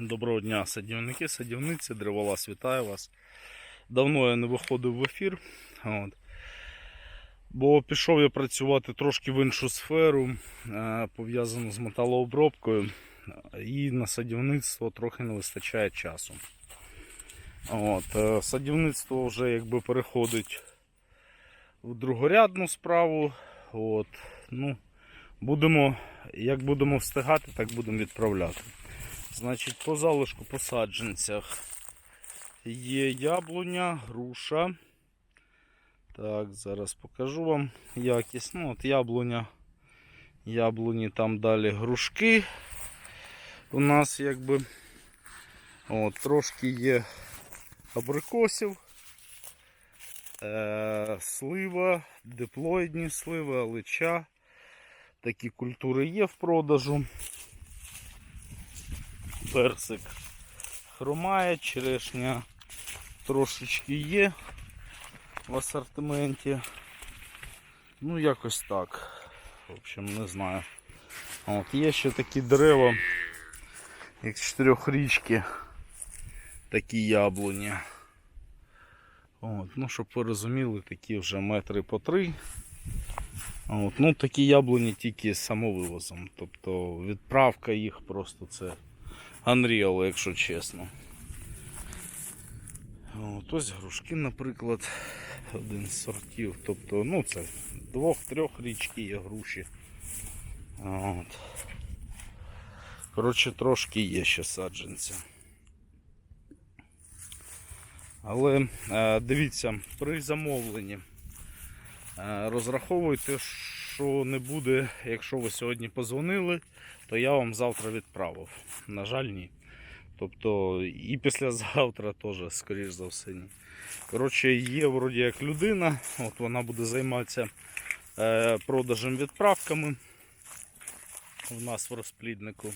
Доброго дня, садівники, садівниці, древолаз, вітаю вас. Давно я не виходив в ефір. От. Бо пішов я працювати трошки в іншу сферу, е, пов'язану з металообробкою, і на садівництво трохи не вистачає часу. От. е, Садівництво вже якби переходить в другорядну справу. От. Ну, будемо, як будемо встигати, так будемо відправляти. Значить, по залишку по саджанцях є яблуня, груша. Так, зараз покажу вам якість. Ну, от яблуня. Яблуні там далі грушки. У нас якби от, трошки є абрикосів, е, слива, диплоїдні сливи, алича. Такі культури є в продажу персик хромає, черешня трошечки є в асортименті. Ну, якось так. В общем, не знаю. От, є ще такі дерева, як чотирьохрічки, такі яблуні. От, ну, щоб ви розуміли, такі вже метри по три. От, ну, такі яблуні тільки з самовивозом. Тобто відправка їх просто це Unreal, якщо чесно. От, ось грушки, наприклад, один з сортів. Тобто, ну це двох-трьох річки є груші. От. Коротше, трошки є ще саджанця. Але е, дивіться, при замовленні е, розраховуйте, що не буде, якщо ви сьогодні позвонили, то я вам завтра відправив. На жаль, ні. Тобто і післязавтра теж, скоріш за все, ні. Коротше, є вроді як людина, от вона буде займатися е, продажем відправками у нас в розпліднику.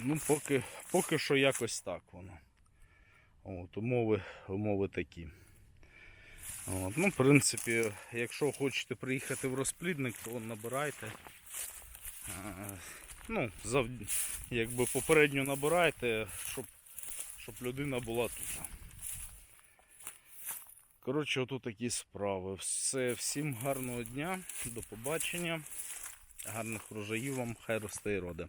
Ну, поки, поки що якось так воно. От, умови, умови такі. От, ну, в принципі, якщо хочете приїхати в розплідник, то набирайте. Ну, зав... якби попередньо набирайте, щоб, щоб людина була тут. Коротше, отут такі справи. Все, всім гарного дня, до побачення, гарних врожаїв вам, хай росте і роде.